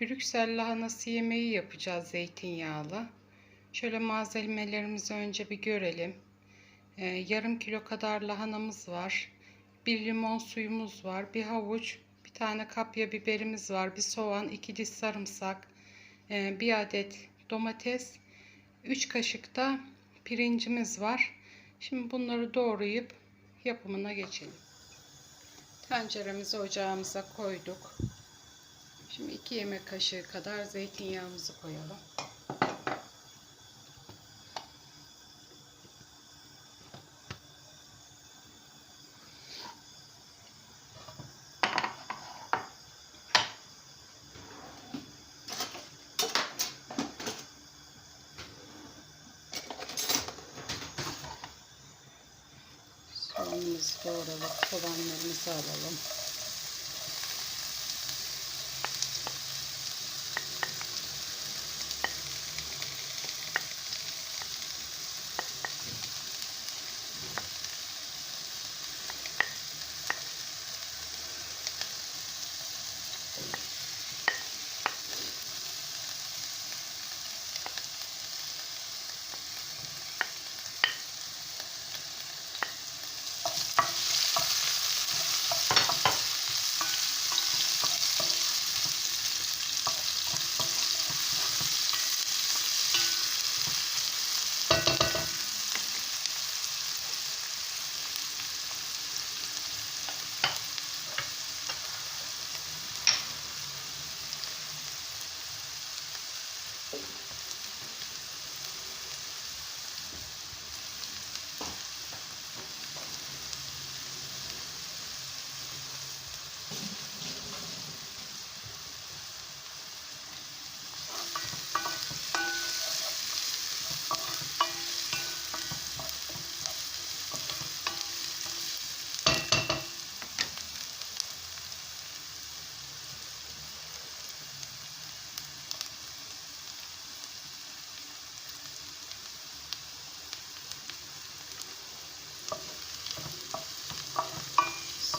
Brüksel lahanası yemeği yapacağız zeytinyağlı. Şöyle malzemelerimizi önce bir görelim. Ee, yarım kilo kadar lahanamız var. Bir limon suyumuz var. Bir havuç, bir tane kapya biberimiz var. Bir soğan, iki diş sarımsak, e, bir adet domates, 3 kaşık da pirincimiz var. Şimdi bunları doğrayıp yapımına geçelim. Tenceremizi ocağımıza koyduk. Şimdi 2 yemek kaşığı kadar zeytinyağımızı koyalım. Soğanımızı doğradık. Soğanlarımızı alalım.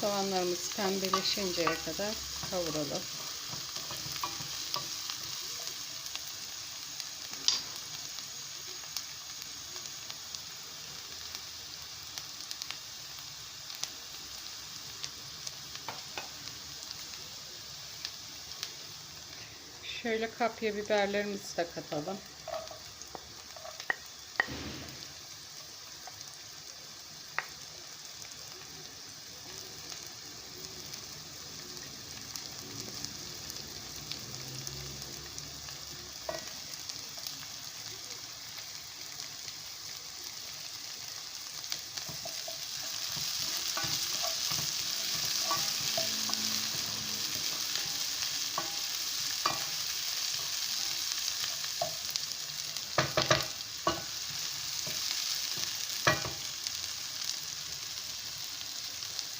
Soğanlarımız pembeleşinceye kadar kavuralım. Şöyle kapya biberlerimizi de katalım.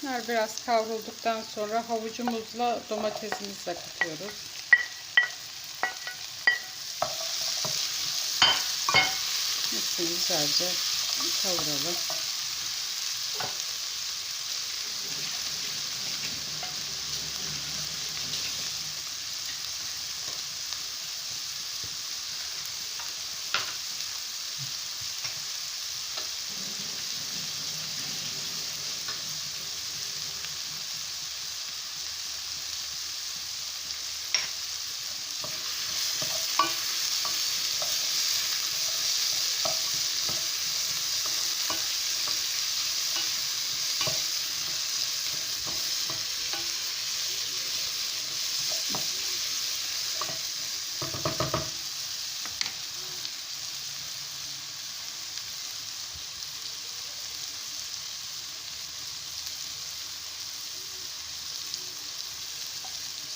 Bunlar biraz kavrulduktan sonra havucumuzla domatesimizi de katıyoruz. Hepsini güzelce kavuralım.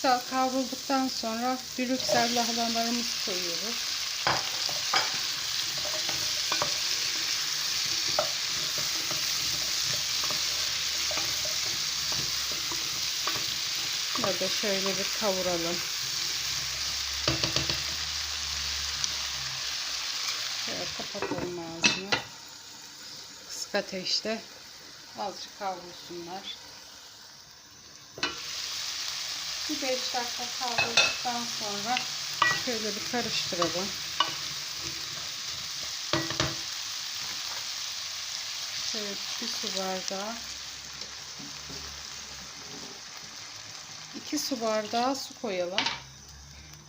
Kavrulduktan sonra brüksel lahanalarımızı koyuyoruz. Ya da şöyle bir kavuralım. Şöyle kapatalım ağzını. Kısık ateşte azıcık kavrulsunlar. Bir 5 dakika kaldırdıktan sonra şöyle bir karıştıralım. Evet, bir su bardağı. 2 su bardağı su koyalım.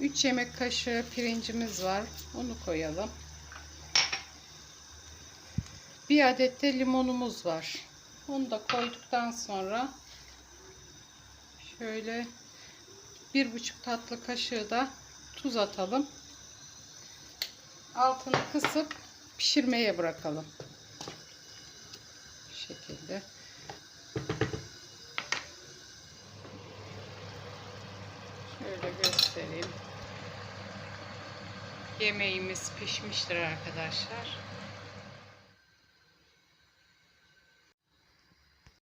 3 yemek kaşığı pirincimiz var. Onu koyalım. Bir adet de limonumuz var. Onu da koyduktan sonra şöyle bir buçuk tatlı kaşığı da tuz atalım. Altını kısıp pişirmeye bırakalım. Bu şekilde. Şöyle göstereyim. Yemeğimiz pişmiştir arkadaşlar.